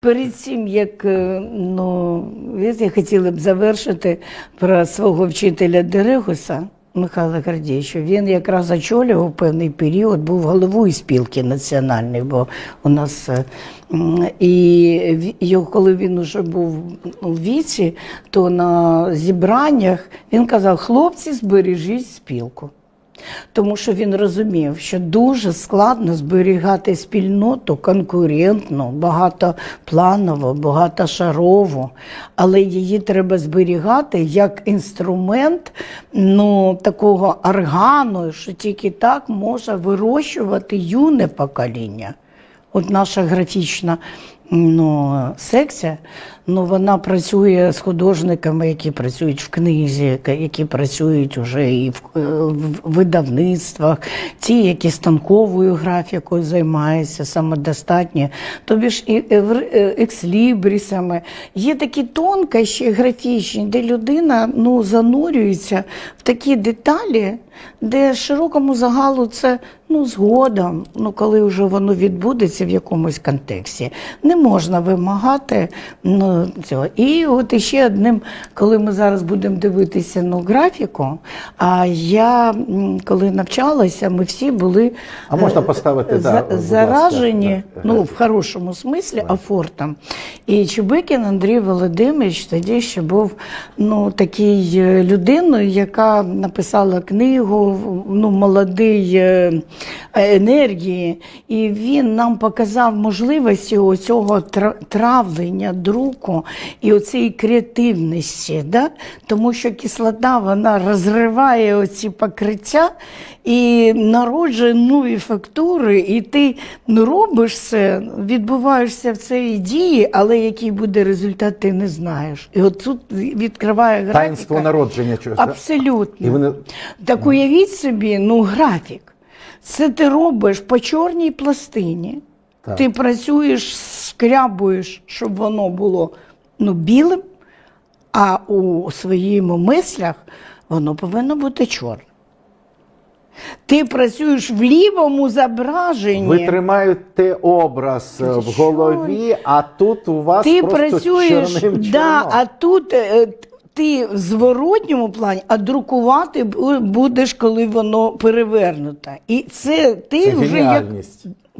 Перед цим, як е, ну, я хотіла б завершити про свого вчителя Дерегуса Михайла Гордійовича. Він якраз очолював певний період, був головою спілки національної, бо у нас е, і коли він уже був у віці, то на зібраннях він казав: хлопці, збережіть спілку. Тому що він розумів, що дуже складно зберігати спільноту конкурентну, багатопланову, багатошарову, але її треба зберігати як інструмент ну, такого органу, що тільки так може вирощувати юне покоління. От наша графічна ну, секція, ну, вона працює з художниками, які працюють в книзі, які працюють вже і в, е, в видавництвах, ті, які станковою графікою займаються, самодостатні, тобі ж і е, екслібрісами. Є такі тонкощі графічні, де людина ну, занурюється в такі деталі, де широкому загалу це ну, згодом, ну, коли вже воно відбудеться в якомусь контексті, не можна вимагати ну, цього. І от іще одним, коли ми зараз будемо дивитися ну, графіку, а я коли навчалася, ми всі були А можна е, поставити, за- да, ласка, заражені, так, ну, в хорошому смислі, афортом. І Чубикін Андрій Володимирович тоді ще був ну, такий е, людиною, яка написала книгу, ну, молодий е, енергії, і він нам показав можливості оцього тра- травлення друку і оцієї креативності, да? тому що кислота вона розриває оці покриття і народжує нові фактури, і ти ну, робиш це, відбуваєшся в цій дії, але який буде результат, ти не знаєш. І от тут відкриває графіка. Таїнство народження чогось. Абсолютно. І вони Так уявіть собі, ну, графік. Це ти робиш по чорній пластині. Так. Ти працюєш, скрябуєш, щоб воно було ну, білим, а у своїм мислях воно повинно бути чорним. Ти працюєш в лівому зображенні. ви тримаєте образ е, в голові, а тут у вас Ти просто працюєш, чорним да, а тут е, ти в зворотньому плані, а друкувати будеш, коли воно перевернуте. І це ти Це вже як.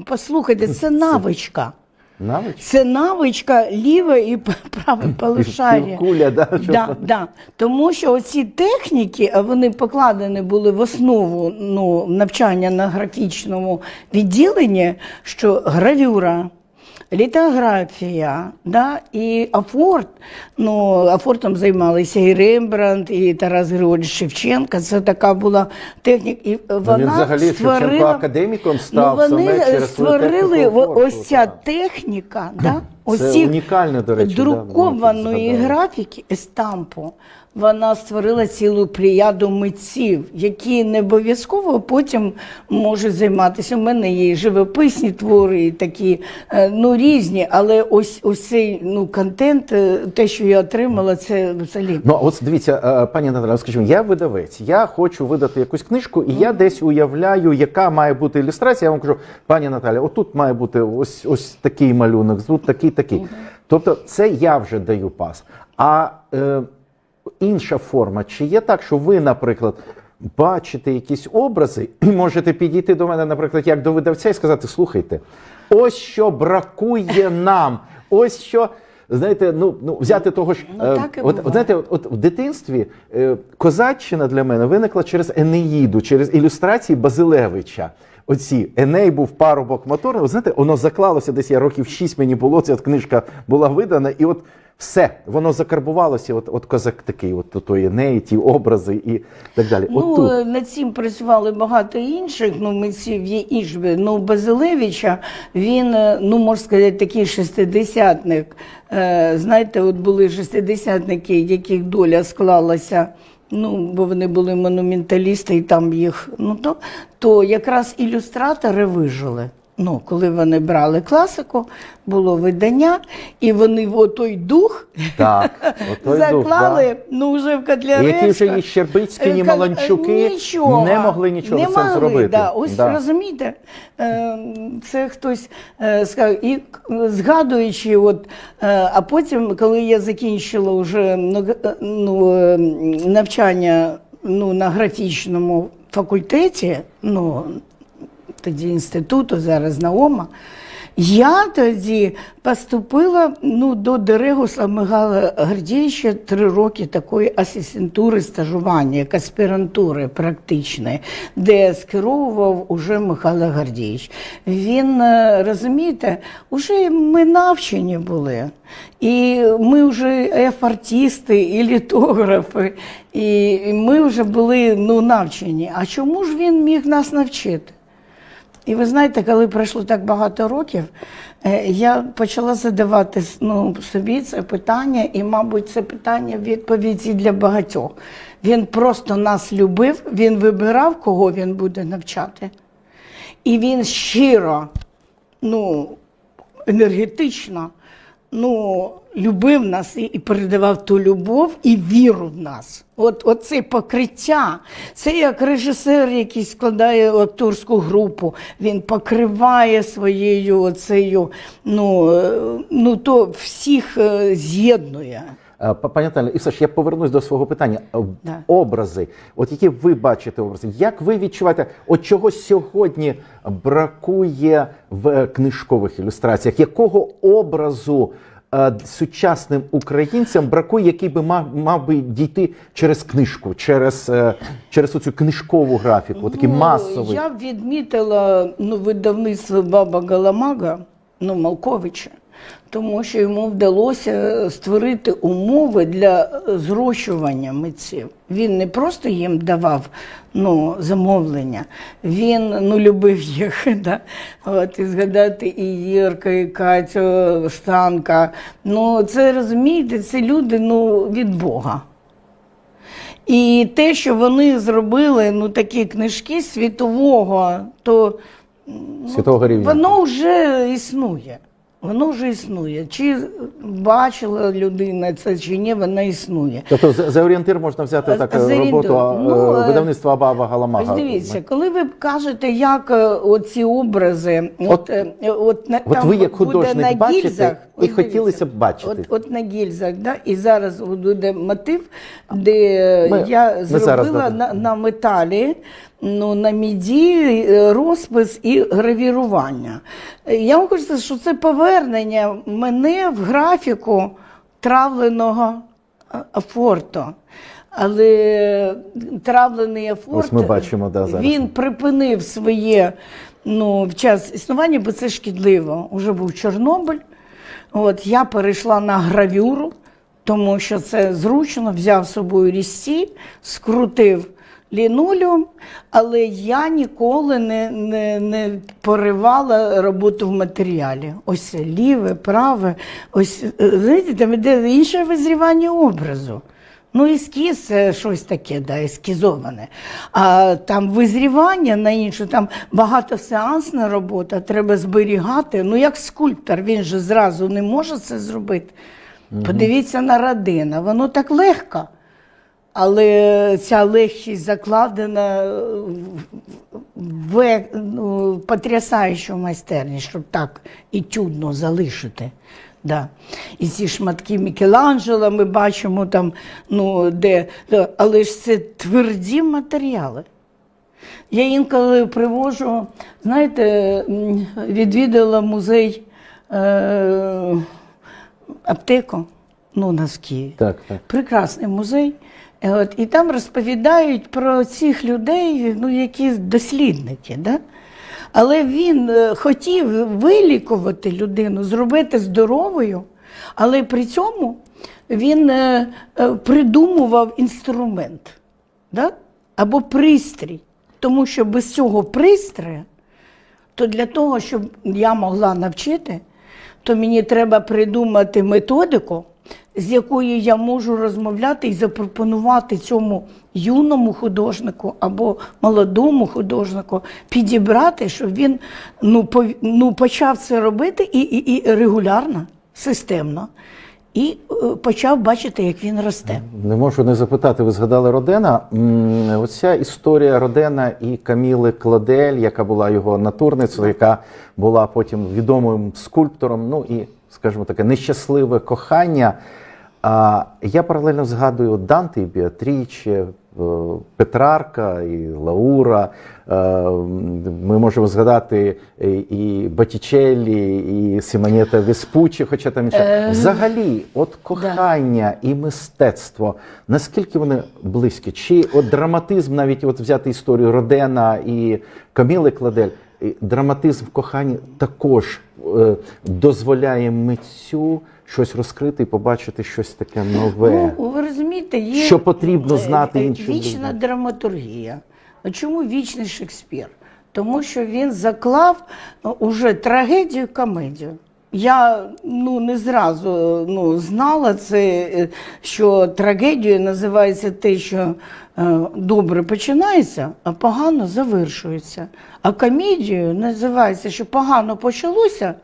Послухайте, це навичка. Навичка? Це навичка ліве і праве полушарія. Півкуля, да, Да, да. Тому що оці техніки, а вони покладені були в основу ну, навчання на графічному відділенні, що гравюра, літографія, да, і афорт. Ну, афортом займалися і Рембрандт, і Тарас Григорович Шевченка. Це така була техніка. І вона він взагалі Шевченко створила... академіком став ну, вони саме через створили афорту, ось ця так. техніка, да? ось ці унікальне, до речі, да, друкованої ми графіки естампу. Вона створила цілу плеяду митців, які не обов'язково потім можуть займатися. У мене є і живописні твори, і такі е, ну різні, але ось ось цей ну контент, е, те, що я отримала, це взагалі. Ну, от дивіться, е, пані Наталя, скажімо, я видавець, я хочу видати якусь книжку, і я десь уявляю, яка має бути ілюстрація. Я вам кажу, пані Наталя, отут має бути ось ось такий малюнок, тут такий, такий. Тобто, це я вже даю пас. А е, інша форма, чи є так, що ви, наприклад, бачите якісь образи, і можете підійти до мене, наприклад, як до видавця, і сказати: слухайте, ось що бракує нам, ось що. Знаєте, ну ну взяти того ж, Ну, е, от, буває. знаєте, от, от в дитинстві е, козаччина для мене виникла через Енеїду, через ілюстрації Базилевича. Оці Еней був парубок моторний. От знаєте, воно заклалося десь я років 6 мені було. Ця книжка була видана, і от все воно закарбувалося. От, от козак такий, от той Еней, ті образи і так далі. Ну, от тут. е, над цим працювали багато інших ну, митців, є інші. Ну, Базилевича, він, е, ну, можна сказати, такий шестидесятник. Е, Знаєте, от були шестидесятники, яких доля склалася. Ну, бо вони були монументалісти, і там їх. Ну, то, то якраз ілюстратори вижили. Ну, коли вони брали класику, було видання, і вони в той дух Так, отой дух, заклали, да. ну вже в І Котляревська. Які вже ні Щербицькі, ні Е, Маланчуки нічого, не могли нічого не з цим могли, зробити. Да. Ось Да. розумієте, е, це хтось е, сказав. І згадуючи, от, а потім, коли я закінчила вже ну, ну, е, навчання ну, на графічному факультеті, ну, тоді інституту, зараз НАОМа, я тоді поступила ну, до Дерегуса Михайла Гордійовича три роки такої асистентури стажування, як аспірантури практичної, де скеровував уже Михайло Гордійович. Він, е, розумієте, вже ми навчені були. І ми вже і літографи, і і ми вже були ну, навчені. А чому ж він міг нас навчити? І ви знаєте, коли пройшло так багато років, е, я почала задавати ну, собі це питання, і, мабуть, це питання відповіді для багатьох. Він просто нас любив, він вибирав, кого він буде навчати. І він щиро, ну, енергетично, ну, любив нас і, і передавав ту любов і віру в нас. От, от це покриття. Це як режисер, який складає акторську групу, він покриває своєю оцею, ну, е, ну то всіх е, з'єднує. Е, Пані Наталі, і все ж я повернусь до свого питання. Да. Образи, от які ви бачите образи, як ви відчуваєте, от чого сьогодні бракує в книжкових ілюстраціях? Якого образу сучасним українцям бракує, який би мав, мав би дійти через книжку, через, е, через оцю книжкову графіку, такий масовий? Ну, Я б відмітила ну, видавництво Баба Галамага, ну, Малковича, тому що йому вдалося створити умови для зрощування митців. Він не просто їм давав ну, замовлення, він ну, любив їх. Да? От, і згадати і Єрка, і Катю, Штанка. Ну, це розумієте, це люди ну, від Бога. І те, що вони зробили, ну такі книжки світового, то ну, Світового рівня. воно вже існує. Воно вже існує. Чи бачила людина це чи ні, вона існує. Тобто за, орієнтир можна взяти так за роботу ну, е, е, видавництва Баба Галамага. Ось дивіться, коли ви кажете, як е, оці образи, от, От- е, от, от там ви як художник на бачите, гільзах, і ось хотілося б бачити. От, от на гільзах, да? і зараз буде мотив, де Ми- я ми зробила зараз на, на металі, ну, на міді е, розпис і гравірування. Е, Я вам хочу сказати, що це повернення мене в графіку травленого а- афорту. Але травлений афорт, Ось ми бачимо, да, зараз. він припинив своє ну, в час існування, бо це шкідливо. Уже був Чорнобиль. От, я перейшла на гравюру, тому що це зручно, взяв з собою різці, скрутив лінолеум, але я ніколи не, не, не поривала роботу в матеріалі. Ось ліве, праве. Ось, е, знаєте, там іде інше визрівання образу. Ну, ескіз це щось таке, да, ескізоване. А там визрівання на інше, там багатосеансна робота, треба зберігати. Ну, як скульптор, він же зразу не може це зробити. Подивіться на Радина, воно так легко. Але ця легкість закладена в, в ну, потрясаючу майстерність, щоб так етюдно залишити. Да. І ці шматки Мікеланджело ми бачимо там, ну, де, але ж це тверді матеріали. Я інколи привожу, знаєте, відвідала музей е, аптеку, ну, у нас в Києві. Так, так. Прекрасний музей. Е, От, і там розповідають про цих людей, ну, які дослідники. Да? Але він е, хотів вилікувати людину, зробити здоровою, але при цьому він е, придумував інструмент да? або пристрій. Тому що без цього пристрою, то для того, щоб я могла навчити, то мені треба придумати методику, з якою я можу розмовляти і запропонувати цьому юному художнику або молодому художнику підібрати, щоб він ну, пов- ну, почав це робити і, і, і регулярно, системно, і е, почав бачити, як він росте. Не можу не запитати, ви згадали Родена. Оця історія Родена і Каміли Кладель, яка була його натурницею, яка була потім відомим скульптором, ну і, скажімо таке, нещасливе кохання. А я паралельно згадую Данте і Біатріче, е, Петрарка і Лаура. Е, Ми можемо згадати і- і Батічеллі, і Сімонета Веспуччі, хоча там інше. Взагалі, от кохання і мистецтво, наскільки вони близькі? Чи от драматизм, навіть от взяти історію Родена і Каміли Кладель, драматизм в коханні також е, дозволяє митцю щось розкрити і побачити щось таке нове. Ну, ви розумієте, є Що потрібно знати е, е, іншим вічна людям. драматургія. А Чому вічний Шекспір? Тому що він заклав е, уже трагедію комедію. Я ну не зразу ну, знала це, е, що трагедією називається те, що е, добре починається, а погано завершується. А комедією називається, що погано почалося,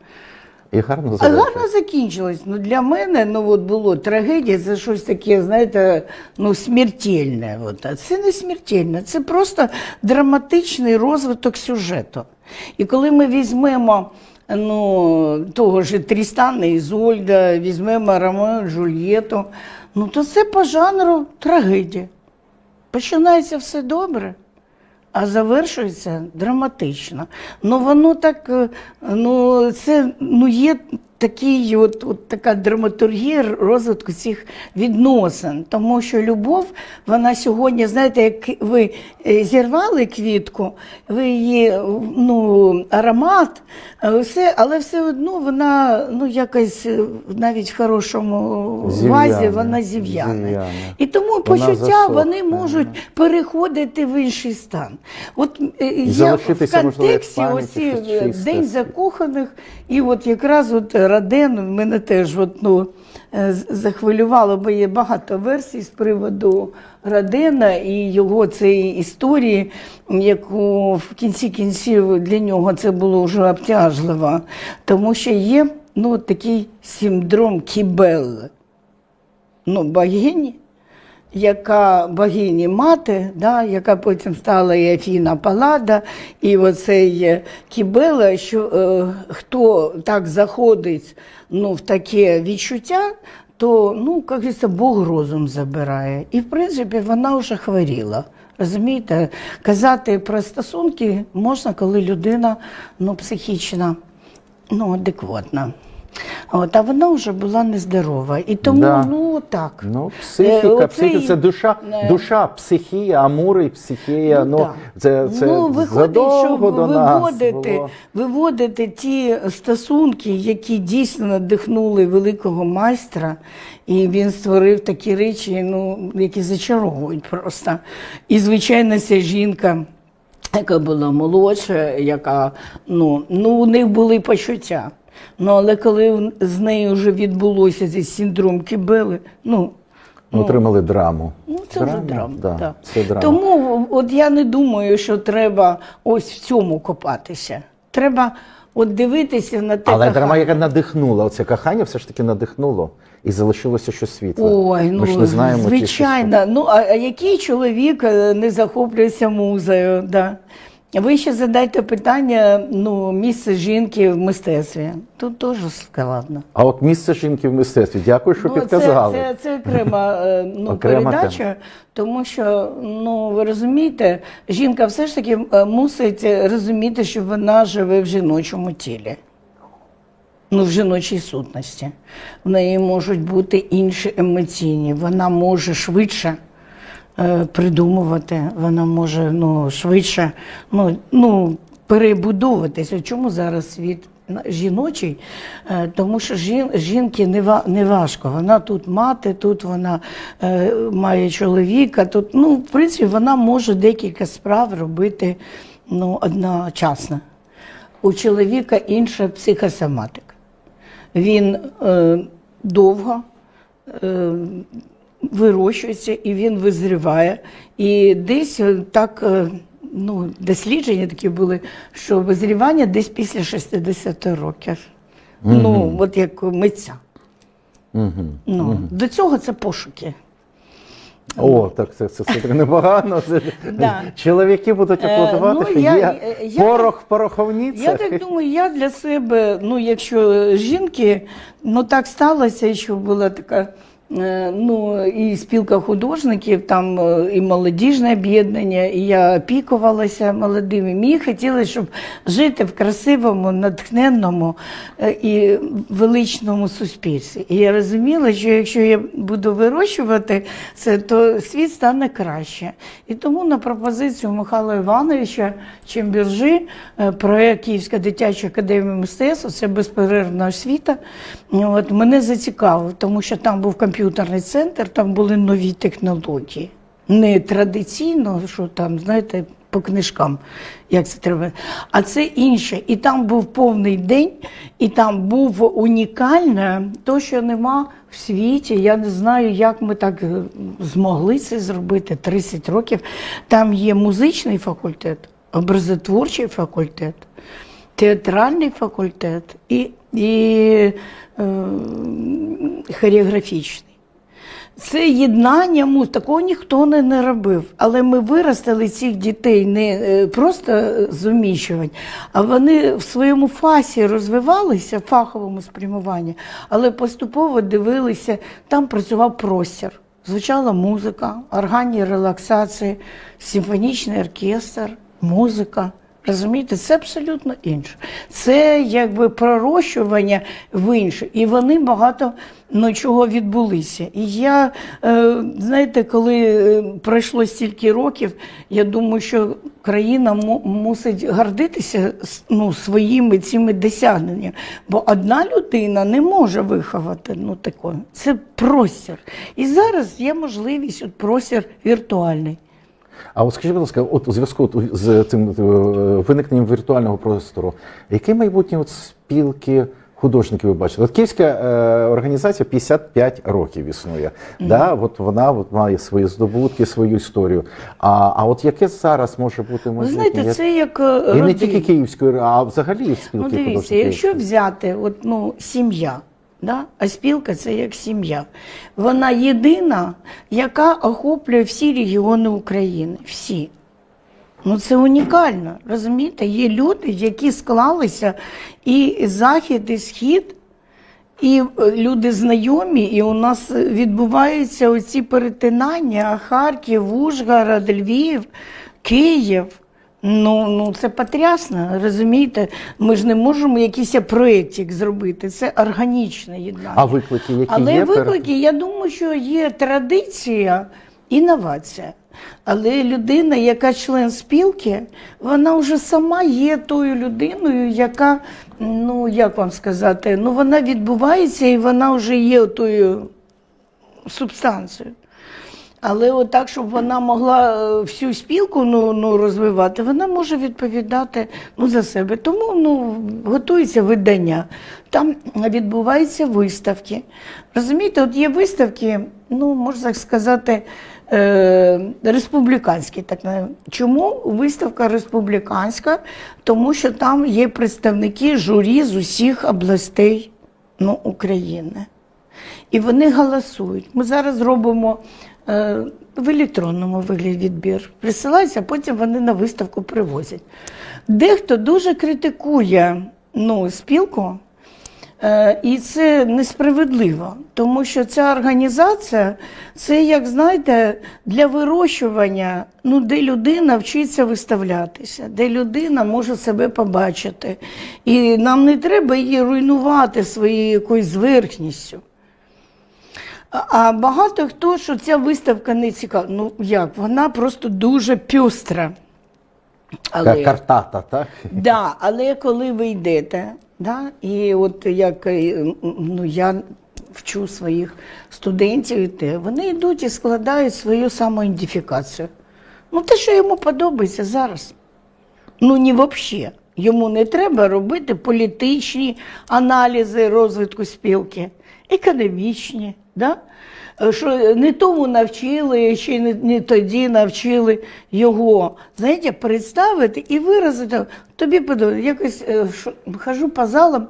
І гарно а гарно закінчилось. Ну для мене ну от було трагедія, це щось таке, знаєте, ну смертельне. От. А це не смертельне, це просто драматичний розвиток сюжету. І коли ми візьмемо ну, того ж Трістана Ізольда, візьмемо Ромео Джульєту, ну то це по жанру трагедія. Починається все добре, а завершується драматично. Ну воно так, е, ну це ну є такий, от, от така драматургія розвитку цих відносин. Тому що любов, вона сьогодні, знаєте, як ви е, зірвали квітку, ви її ну, аромат, е, все, але все одно вона ну, якось е, навіть в хорошому вазі вона зів'яне. І тому Вона почуття засохне, вони можуть переходити в інший стан. От я в можливо, контексті пам'яті оці чисте. День закоханих, і от якраз от Раден мене теж от, ну, е, захвилювало, бо є багато версій з приводу родина і його цієї історії, яку в кінці кінців для нього це було вже обтяжливо, тому що є ну, такий синдром Кібелли ну, богині, яка богині мати, да, яка потім стала і Афіна Палада, і оцей е, Кібела, що е, хто так заходить ну, в таке відчуття, то, ну, говориться, Бог розум забирає. І, в принципі, вона вже хворіла. Розумієте, казати про стосунки можна, коли людина ну, психічна, ну, адекватна. От, а вона вже була нездорова. І тому, Да. ну так. Ну, Е, психіка, оцей- психіка, це душа, Е, душа, психія, амури, психія. Ну, так. це, це ну, виходить, що виводити, було. виводити ті стосунки, які дійсно надихнули великого майстра, і він створив такі речі, ну, які зачаровують просто. І, звичайно, ця жінка. Яка була молодша, яка ну, ну у них були почуття. Ну але коли з нею вже відбулося цей синдром Кібели, ну Ми отримали драму. Ну, це вже драма. Да, так. це драма. Тому от я не думаю, що треба ось в цьому копатися. Треба от дивитися на те, Але кохання. драма, яка надихнула, оце кохання все ж таки надихнуло. І залишилося щось світле. Ой, ну Ми ж не знаємо ті звичайно. Ну а, а який чоловік е, не захоплюється музею? Да? Ви ще задайте питання ну, місце жінки в мистецтві. Тут теж складно. А от місце жінки в мистецтві. Дякую, що Ну, підказали. Це, це, це окрема е, ну, Окрема передача, тому що ну ви розумієте, жінка все ж таки е, мусить розуміти, що вона живе в жіночому тілі. Ну, в жіночій сутності. В неї можуть бути інші емоційні. Вона може швидше придумувати, вона може ну, швидше ну, ну, перебудовуватися. Чому зараз світ жіночий? Е, Тому що жін, жінки не важко. Вона тут мати, тут вона е, має чоловіка. Тут, ну, в принципі, вона може декілька справ робити ну, одночасно. У чоловіка інша психосоматика. Він е, довго е, вирощується і він визріває. І десь е, так. е, Ну, дослідження такі були, що визрівання десь після 60 років. Ну, от як митця. Угу. Ну, До цього це пошуки. О, так це, це, це непогано. Це, Да. Чоловіки будуть Е, аплодувати. ну, Є е, я- порох в пороховницях. Я так думаю, я для себе, ну якщо жінки, ну так сталося, що була така. Е, Ну, і спілка художників, там е, і молодіжне об'єднання, і я опікувалася молодими. Мені хотілося, щоб жити в красивому, натхненному е, і величному суспільстві. І я розуміла, що якщо я буду вирощувати це, то світ стане краще. І тому на пропозицію Михайла Івановича Чембіржі е, проект Київська дитяча академія мистецтв, це безперервна освіта. От, мене зацікавив, тому що там був комп'ютерний центр, там були нові технології. Не традиційно, що там, знаєте, по книжкам, як це треба. А це інше. І там був повний день, і там був унікальне, то, що нема в світі. Я не знаю, як ми так е, змогли це зробити 30 років. Там є музичний факультет, образотворчий факультет, театральний факультет і, і е, хореографічний. Це єднання муз, такого ніхто не, не робив. Але ми виростили цих дітей не е, просто зуміщувань, а вони в своєму фасі розвивалися, в фаховому спрямуванні, але поступово дивилися, там працював простір. Звучала музика, органні релаксації, симфонічний оркестр, музика. Розумієте, це абсолютно інше. Це якби пророщування в інше. І вони багато ну, чого відбулися. І я, е, знаєте, коли е, пройшло стільки років, я думаю, що країна мусить гордитися ну, своїми цими досягненнями. Бо одна людина не може виховати ну, таке. Це простір. І зараз є можливість от простір віртуальний. А от скажіть, будь ласка, от у зв'язку з цим е, виникненням віртуального простору, яке майбутнє от спілки художників ви бачите? От Київська е, організація 55 років існує. Да? От вона от має свої здобутки, свою історію. А, а от яке зараз може бути майбутнє? знаєте, це як е, І не тільки Київської, а взагалі спілки Ну, дивіться, художників. якщо взяти от, ну, сім'я, да? а спілка це як сім'я. Вона єдина, яка охоплює всі регіони України. Всі. Ну це унікально. Розумієте? Є люди, які склалися і захід, і схід. І е, люди знайомі, і у нас відбуваються оці перетинання Харків, Ужгород, Львів, Київ. Ну, ну це потрясно, розумієте? Ми ж не можемо якийсь проєктик зробити. Це органічне єднання. А виклики, які Але є? виклики, я думаю, що є традиція, інновація. Але людина, яка член спілки, вона вже сама є тою людиною, яка, ну як вам сказати, ну вона відбувається і вона вже є тою субстанцією. Але отак, щоб вона могла е, всю спілку ну, ну, розвивати, вона може відповідати ну, за себе. Тому ну, готується видання. Там відбуваються виставки. Розумієте, от є виставки, ну, можна так сказати, е, республіканські. Так, чому виставка республіканська? Тому що там є представники журі з усіх областей ну, України. І вони голосують. Ми зараз робимо в електронному вигляді відбір. Присилаються, а потім вони на виставку привозять. Дехто дуже критикує ну, спілку, е, і це несправедливо, тому що ця організація це, як знаєте, для вирощування, ну, де людина вчиться виставлятися, де людина може себе побачити. І нам не треба її руйнувати своєю якоюсь зверхністю. А багато хто, що ця виставка не цікава. Ну як, вона просто дуже пюстра. Ка- Картата, так? Да, але коли ви йдете, да, і от як е, ну, я вчу своїх студентів, вони йдуть і складають свою самоідентифікацію. Ну, те, що йому подобається зараз. Ну, не взагалі. Йому не треба робити політичні аналізи розвитку спілки, економічні. Да? Е, Що не тому навчили, ще не, не тоді навчили його, знаєте, представити і виразити. Тобі подобається. Якось е, що, хожу по залам,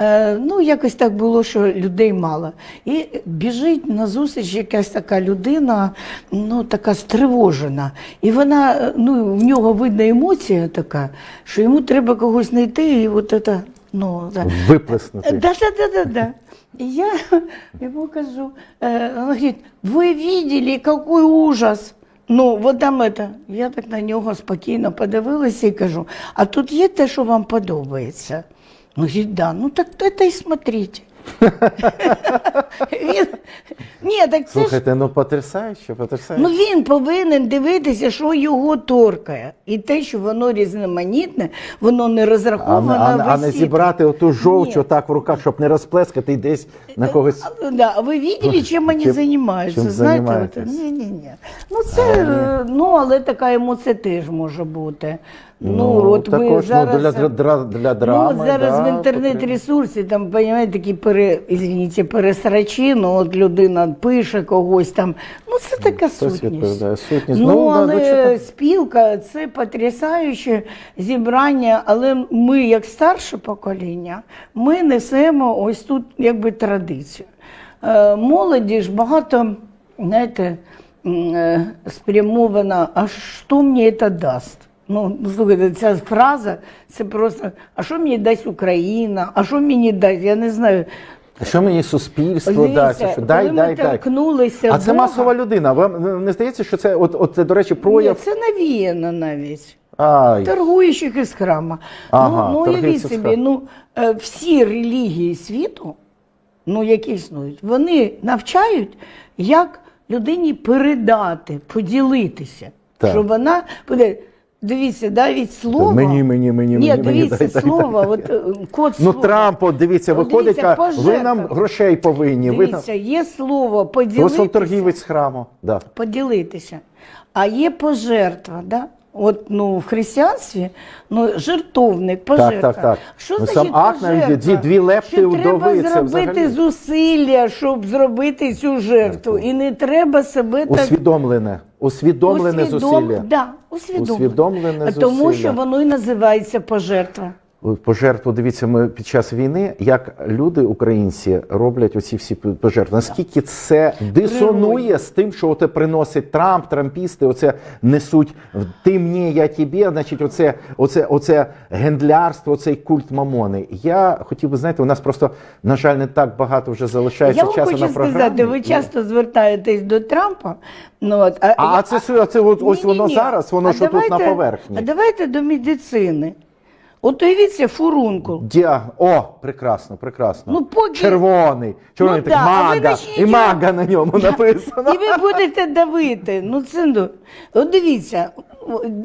е, ну якось так було, що людей мало. І біжить назустріч якась така людина, ну така стривожена. І вона, е, ну, в нього видна емоція така, що йому треба когось знайти, і от це, ну, да. Виплеснути. Да, да, да, да, да. И я ему кажу, э, он говорит, вы видели, какой ужас. Ну, вот там это. Я так на нього спокійно подивилася і кажу, а тут є те, що вам подобається? Він говорить, да, ну так це й смотрите. Він, ні, так це ж Слухайте, ну потрясающе, потрясающе. Ну він повинен дивитися, що його торкає. І те, що воно різноманітне, воно не а, розраховано а, а не висіти. зібрати оту жовч Ні. отак в руках, щоб не розплескати і десь на когось. А, Да, а ви видели, чим вони Чим- займаються? чим Знаєте, займаєтесь? ні, ні, ні. Ну це е, ну, але така емоція теж може бути. Ну, от ви також зараз, ну, для, для, для, для драми. ну, зараз да, в інтернет-ресурсі там, понимаєте, такі пере, извините, пересрачі, ну, от людина пише когось там. Ну, це така Хтось сутність. Сутність. Ну, Ну, але звичайно. спілка це потрясаюче зібрання, але ми, як старше покоління, ми несемо ось тут якби традицію. Е, молоді ж багато, знаєте, е, спрямована, а що мені це дасть? Ну, слухайте, ця фраза це просто, а що мені дасть Україна, а що мені дасть? Я не знаю. А Що мені суспільство дасть? Що коли дай, ми дай, дай. А це масова людина. Вам не здається, що це, от, от це, до речі, Ні, це навіяно навіть. Ай. Торгуючих із храма. Ага, ну, ну уявіть собі, ну, всі релігії світу, ну, які існують, вони навчають, як людині передати, поділитися. Так. Щоб вона буде. Дивіться, навіть слово. Мені, мені, мені, Ні, мені, мені, дивіться, дай, дай, слово, дай, от, е, код Ну, слова. Трамп, от дивіться, От виходить, дивіться, ви нам грошей повинні. Ви нам... Дивіться, є слово Ось поділитися. торгівець храму. Да. поділитися. А є пожертва, да? От ну в християнстві ну жертовник, пожертва. так, так. Що Ну, значить сам пожертва? дві- дві лепти Що вдови, треба це зробити взагалі. зусилля, щоб зробити цю жертву, і не треба себе так Усвідомлене. Усвідомлене усвідом- зусилля. Да, усвідомлене. Усвідомлене Тому що воно і називається пожертва. Пожертву, дивіться, ми під час війни, як люди, українці, роблять оці всі пожертви. Наскільки це дисонує з тим, що оце приносить Трамп, трампісти, оце несуть ти мені, я тобі, значить, оце, оце, оце гендлярство, оцей культ мамони. Я хотів би знаєте, у нас просто, на жаль, не так багато вже залишається Я часу хочу на програмі. сказати, ви часто звертаєтесь до Трампа. Ну, от, А, а це, це, це от, ось воно Ні-ні-ні. зараз, воно А що тут на поверхні. А давайте до медицини. От уявіться фурункул. Діаг... О, прекрасно, прекрасно. Ну, поки- Червоний. Червоний Ну, так, да, а ви мага. начніть І мага на ньому написано. І ви будете давити. Ну, це, ну, от дивіться,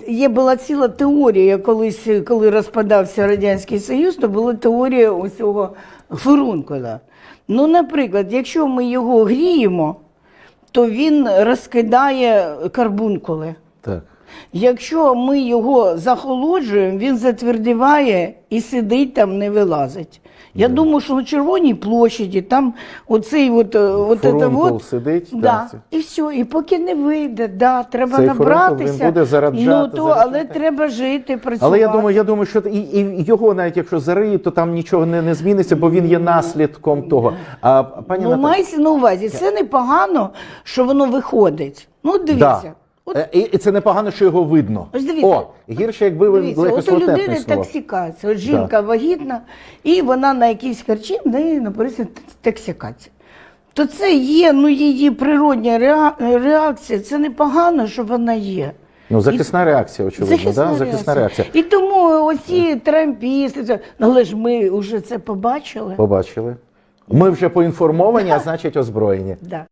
є була ціла теорія, колись, коли розпадався Радянський Союз, то була теорія ось цього фурункула. Ну, наприклад, якщо ми його гріємо, то він розкидає карбункули. Так. Якщо ми його захолоджуємо, він затвердіває і сидить там, не вилазить. Я думаю, що на Червоній площаді там оцей от, е, от це от, сидить, Да, і все. І поки не вийде, да, треба Цей набратися. він буде зараджати, ну, то, але треба жити, працювати. Але я думаю, я думаю, що і, і його навіть якщо зариють, то там нічого не, не зміниться, бо він є наслідком того. А пані ну, Наталі, мається на увазі, це непогано, що воно виходить. Ну, дивіться. да. От Е, і, і це непогано, що його видно. Ось дивіться. О, гірше, якби ви Дивіться, були от у людини токсикація. От жінка вагітна, і вона на якійсь харчі, в неї написано токсикація. То це є ну, її природня реа- реакція. Це непогано, що вона є. Ну, захисна реакція, очевидно. Захисна, да? захисна реакція. І тому оці трампісти, це- але ж ми вже це побачили. Побачили. Ми вже поінформовані, а значить озброєні. Да.